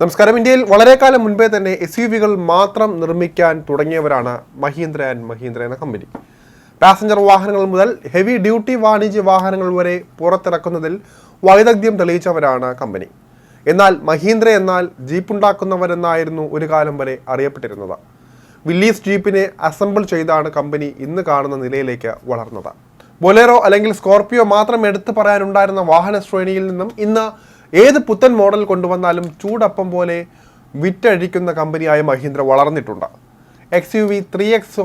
നമസ്കാരം. ഇന്ത്യയിൽ വളരെ കാലം മുൻപേ തന്നെ എസ് യു വികൾ മാത്രം നിർമ്മിക്കാൻ തുടങ്ങിയവരാണ് മഹീന്ദ്ര ആൻഡ് മഹീന്ദ്ര എന്ന കമ്പനി പാസഞ്ചർ വാഹനങ്ങൾ മുതൽ ഹെവി ഡ്യൂട്ടി വാണിജ്യ വാഹനങ്ങൾ വരെ പുറത്തിറക്കുന്നതിൽ വൈദഗ്ധ്യം തെളിയിച്ചവരാണ് കമ്പനി എന്നാൽ മഹീന്ദ്ര എന്നാൽ ജീപ്പ് ഉണ്ടാക്കുന്നവരെന്നായിരുന്നു ഒരു കാലം വരെ അറിയപ്പെട്ടിരുന്നത്. വില്ലീസ് ജീപ്പിനെ അസംബിൾ ചെയ്താണ് കമ്പനി ഇന്ന് കാണുന്ന നിലയിലേക്ക് വളർന്നത്. ബൊലേറോ അല്ലെങ്കിൽ സ്കോർപിയോ മാത്രം എടുത്തു പറയാനുണ്ടായിരുന്ന വാഹന ശ്രേണിയിൽ നിന്നും ഇന്ന് ഏത് പുത്തൻ മോഡൽ കൊണ്ടുവന്നാലും ചൂടപ്പം പോലെ വിറ്റഴിക്കുന്ന കമ്പനിയായ മഹീന്ദ്ര വളർന്നിട്ടുണ്ട്. X U V three X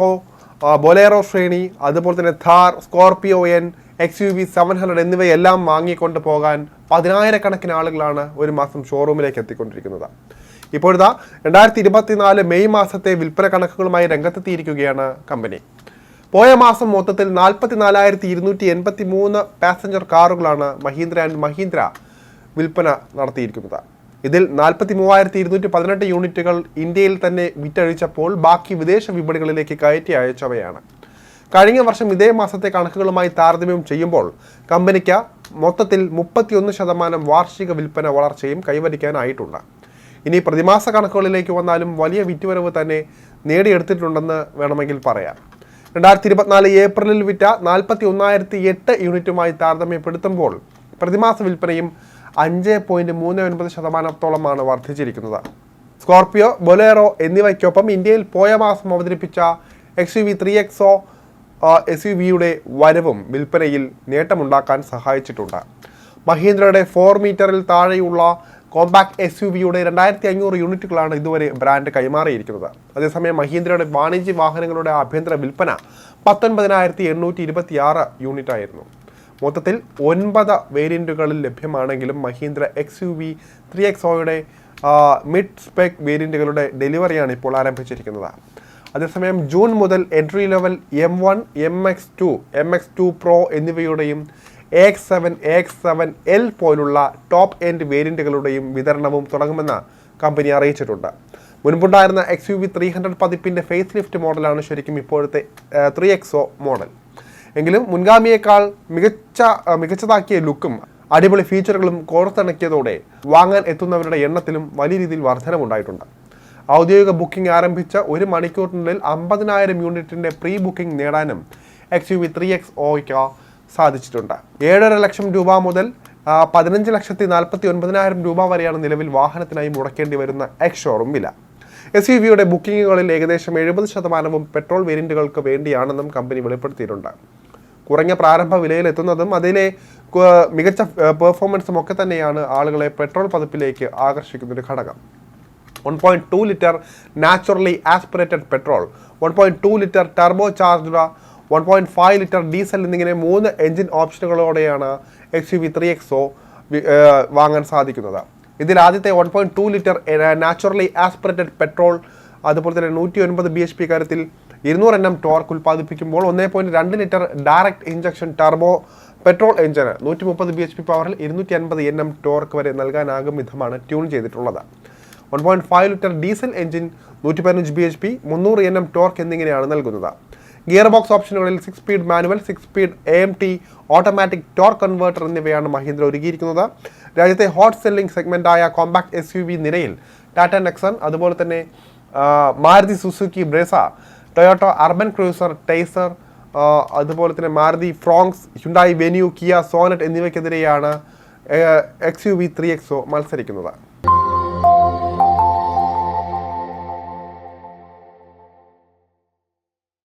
Bolero ശ്രേണി അതുപോലെ തന്നെ Thar Scorpio N X U V seven hundred എന്നിവയെല്ലാം വാങ്ങിക്കൊണ്ട് പോകാൻ പതിനായിരക്കണക്കിന് ആളുകളാണ് ഒരു മാസം ഷോറൂമിലേക്ക് എത്തിക്കൊണ്ടിരിക്കുന്നത്. ഇപ്പോഴത്തെ രണ്ടായിരത്തി ഇരുപത്തിനാല് മെയ് മാസത്തെ വിൽപ്പന കണക്കുകളുമായി രംഗത്തെത്തിയിരിക്കുകയാണ് കമ്പനി. പോയ മാസം മൊത്തത്തിൽ നാൽപ്പത്തി നാലായിരത്തി ഇരുന്നൂറ്റി എൺപത്തി മൂന്ന് പാസഞ്ചർ കാറുകളാണ് മഹീന്ദ്ര ആൻഡ് മഹീന്ദ്ര വിൽപ്പന നടത്തിയിരിക്കുന്നത്. ഇതിൽ നാൽപ്പത്തി മൂവായിരത്തി ഇരുന്നൂറ്റി പതിനെട്ട് യൂണിറ്റുകൾ ഇന്ത്യയിൽ തന്നെ വിറ്റഴിച്ചപ്പോൾ ബാക്കി വിദേശ വിപണികളിലേക്ക് കയറ്റി അയച്ചവയാണ്. കഴിഞ്ഞ വർഷം ഇതേ മാസത്തെ കണക്കുകളുമായി താരതമ്യം ചെയ്യുമ്പോൾ കമ്പനിക്ക് മൊത്തത്തിൽ മുപ്പത്തിയൊന്ന് ശതമാനം വാർഷിക വിൽപ്പന വളർച്ചയും കൈവരിക്കാനായിട്ടുണ്ട്. ഇനി പ്രതിമാസ കണക്കുകളിലേക്ക് വന്നാലും വലിയ വിറ്റുവരവ് തന്നെ നേടിയെടുത്തിട്ടുണ്ടെന്ന് വേണമെങ്കിൽ പറയാം. രണ്ടായിരത്തി ഇരുപത്തിനാല് ഏപ്രിലിൽ വിറ്റ നാൽപ്പത്തി ഒന്നായിരത്തി എട്ട് യൂണിറ്റുമായി താരതമ്യപ്പെടുത്തുമ്പോൾ പ്രതിമാസ വിൽപ്പനയും അഞ്ച് പോയിന്റ് മൂന്ന് ഒൻപത് ശതമാനത്തോളമാണ് വർദ്ധിച്ചിരിക്കുന്നത്. സ്കോർപിയോ ബൊലേറോ എന്നിവയ്ക്കൊപ്പം ഇന്ത്യയിൽ പോയ മാസം അവതരിപ്പിച്ച X U V three XO S U വിയുടെ വരവും വിൽപ്പനയിൽ നേട്ടമുണ്ടാക്കാൻ സഹായിച്ചിട്ടുണ്ട്. മഹീന്ദ്രയുടെ ഫോർ മീറ്ററിൽ താഴെയുള്ള കോമ്പാക്ട് എസ് യു വിയുടെ രണ്ടായിരത്തി അഞ്ഞൂറ് യൂണിറ്റുകളാണ് ഇതുവരെ ബ്രാൻഡ് കൈമാറിയിരിക്കുന്നത്. അതേസമയം മഹീന്ദ്രയുടെ വാണിജ്യ വാഹനങ്ങളുടെ ആഭ്യന്തര വിൽപ്പന പത്തൊൻപതിനായിരത്തി എണ്ണൂറ്റി ഇരുപത്തി ആറ് യൂണിറ്റ് ആയിരുന്നു മൊത്തത്തിൽ ഒൻപത് വേരിയന്റുകളിൽ ലഭ്യമാണെങ്കിലും Mahindra X U V three X ഒയുടെ മിഡ് സ്പെക് വേരിയന്റുകളുടെ ഡെലിവറിയാണ് ഇപ്പോൾ ആരംഭിച്ചിരിക്കുന്നത്. അതേസമയം ജൂൺ മുതൽ entry level M one M X two M X two pro എന്നിവയുടെയും A X seven A X seven L പോലുള്ള ടോപ്പ് എൻഡ് വേരിയന്റുകളുടെയും വിതരണവും തുടങ്ങുമെന്ന് കമ്പനി അറിയിച്ചിട്ടുണ്ട്. മുൻപുണ്ടായിരുന്ന X U V three hundred പതിപ്പിന്റെ facelift മോഡലാണ് ശരിക്കും ഇപ്പോഴത്തെ ത്രീ എക്സോ മോഡൽ എങ്കിലും മുൻഗാമിയേക്കാൾ മികച്ച മികച്ചതാക്കിയ ലുക്കും അടിപൊളി ഫീച്ചറുകളും കോർത്തിണക്കിയതോടെ വാങ്ങാൻ എത്തുന്നവരുടെ എണ്ണത്തിലും വലിയ രീതിയിൽ വർധനമുണ്ടായിട്ടുണ്ട് ഔദ്യോഗിക ബുക്കിംഗ് ആരംഭിച്ച ഒരു മണിക്കൂറിനുള്ളിൽ അമ്പതിനായിരം യൂണിറ്റിന്റെ പ്രീ ബുക്കിംഗ് നേടാനും X U V three X ഒയ്ക്ക് സാധിച്ചിട്ടുണ്ട്. ഏഴര ലക്ഷം രൂപ മുതൽ പതിനഞ്ച് ലക്ഷത്തി നാൽപ്പത്തി ഒൻപതിനായിരം രൂപ വരെയാണ് നിലവിൽ വാഹനത്തിനായി മുടക്കേണ്ടി വരുന്ന എക്സ് ഷോറൂം വില. എസ് യു വിയുടെ ബുക്കിങ്ങുകളിൽ ഏകദേശം എഴുപത് ശതമാനവും പെട്രോൾ വേരിയന്റുകൾക്ക് വേണ്ടിയാണെന്നും കമ്പനി വെളിപ്പെടുത്തിയിട്ടുണ്ട്. കുറഞ്ഞ പ്രാരംഭ വിലയിലെത്തുന്നതും അതിലെ മികച്ച പെർഫോമൻസും ഒക്കെ തന്നെയാണ് ആളുകളെ പെട്രോൾ പതിപ്പിലേക്ക് ആകർഷിക്കുന്ന ഒരു ഘടകം. One point two litre naturally aspirated petrol one point two litre turbocharged one point five litre diesel എന്നിങ്ങനെ മൂന്ന് engine ഓപ്ഷനുകളോടെയാണ് X U V three XO വാങ്ങാൻ സാധിക്കുന്നത്. ഇതിൽ ആദ്യത്തെ one point two litre naturally aspirated petrol അതുപോലെ തന്നെ നൂറ്റി ഒൻപത് ബി എച്ച് പി കാര്യത്തിൽ ഇരുന്നൂറ് എണ്ണം ടോർക്ക് ഉൽപ്പാദിപ്പിക്കുമ്പോൾ ഒന്നേ പോയിന്റ് രണ്ട് litre direct injection turbo petrol എഞ്ചിന് നൂറ്റി മുപ്പത് ബി എച്ച് പി പവറിൽ ഇരുന്നൂറ്റി അൻപത് എൻ എം ടോർക്ക് വരെ നൽകാനാകും വിധമാണ് ട്യൂൺ ചെയ്തിട്ടുള്ളത്. One point five litre diesel engine നൂറ്റി പതിനഞ്ച് ബി എച്ച് പി മുന്നൂറ് എൻ എം ടോർക്ക് എന്നിങ്ങനെയാണ് നൽകുന്നത്. Gearbox ഓപ്ഷനുകളിൽ six speed manual six speed A M T automatic torque converter എന്നിവയാണ് മഹീന്ദ്ര ഒരുക്കിയിരിക്കുന്നത്. രാജ്യത്തെ ഹോട്ട് സെല്ലിംഗ് സെഗ്മെന്റായ കോമ്പാക്ട് എസ് യു വി നിരയിൽ ടാറ്റ നെക്സൺ അതുപോലെ തന്നെ Maruti Suzuki Brezza Toyota Urban Cruiser Taisor അതുപോലെ തന്നെ Maruti Fronx Hyundai Venue Kia Sonet എന്നിവയ്ക്കെതിരെയാണ് X U V three XO മത്സരിക്കുന്നത്.